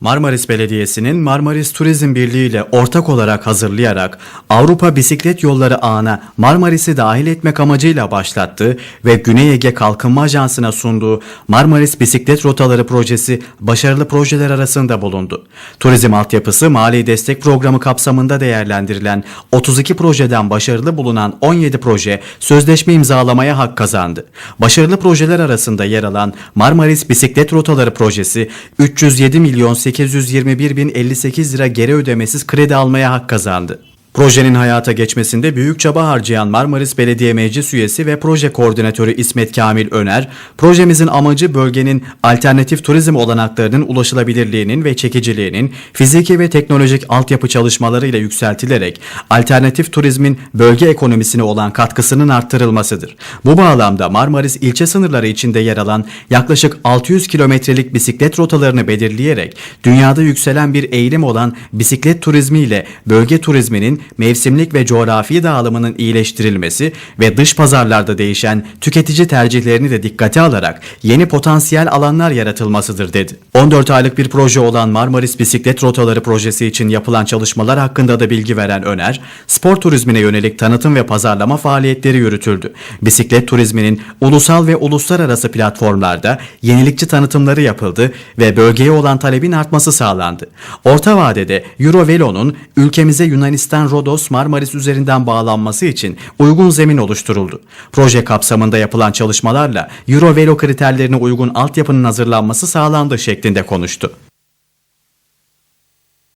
Marmaris Belediyesi'nin Marmaris Turizm Birliği ile ortak olarak hazırlayarak Avrupa Bisiklet Yolları ağına Marmaris'i dahil etmek amacıyla başlattığı ve Güney Ege Kalkınma Ajansı'na sunduğu Marmaris Bisiklet Rotaları projesi başarılı projeler arasında bulundu. Turizm altyapısı mali destek programı kapsamında değerlendirilen 32 projeden başarılı bulunan 17 proje sözleşme imzalamaya hak kazandı. Başarılı projeler arasında yer alan Marmaris Bisiklet Rotaları projesi 307 milyon 821 bin 58 lira geri ödemesiz kredi almaya hak kazandı. Projenin hayata geçmesinde büyük çaba harcayan Marmaris Belediye Meclis Üyesi ve Proje Koordinatörü İsmet Kamil Öner, projemizin amacı bölgenin alternatif turizm olanaklarının ulaşılabilirliğinin ve çekiciliğinin fiziki ve teknolojik altyapı çalışmalarıyla yükseltilerek alternatif turizmin bölge ekonomisine olan katkısının arttırılmasıdır. Bu bağlamda Marmaris ilçe sınırları içinde yer alan yaklaşık 600 kilometrelik bisiklet rotalarını belirleyerek dünyada yükselen bir eğilim olan bisiklet turizmi ile bölge turizminin mevsimlik ve coğrafi dağılımının iyileştirilmesi ve dış pazarlarda değişen tüketici tercihlerini de dikkate alarak yeni potansiyel alanlar yaratılmasıdır dedi. 14 aylık bir proje olan Marmaris Bisiklet Rotaları projesi için yapılan çalışmalar hakkında da bilgi veren Öner, spor turizmine yönelik tanıtım ve pazarlama faaliyetleri yürütüldü. Bisiklet turizminin ulusal ve uluslararası platformlarda yenilikçi tanıtımları yapıldı ve bölgeye olan talebin artması sağlandı. Orta vadede Eurovelo'nun ülkemize Yunanistan Rodos Marmaris üzerinden bağlanması için uygun zemin oluşturuldu. Proje kapsamında yapılan çalışmalarla Eurovelo kriterlerine uygun altyapının hazırlanması sağlandı şeklinde konuştu.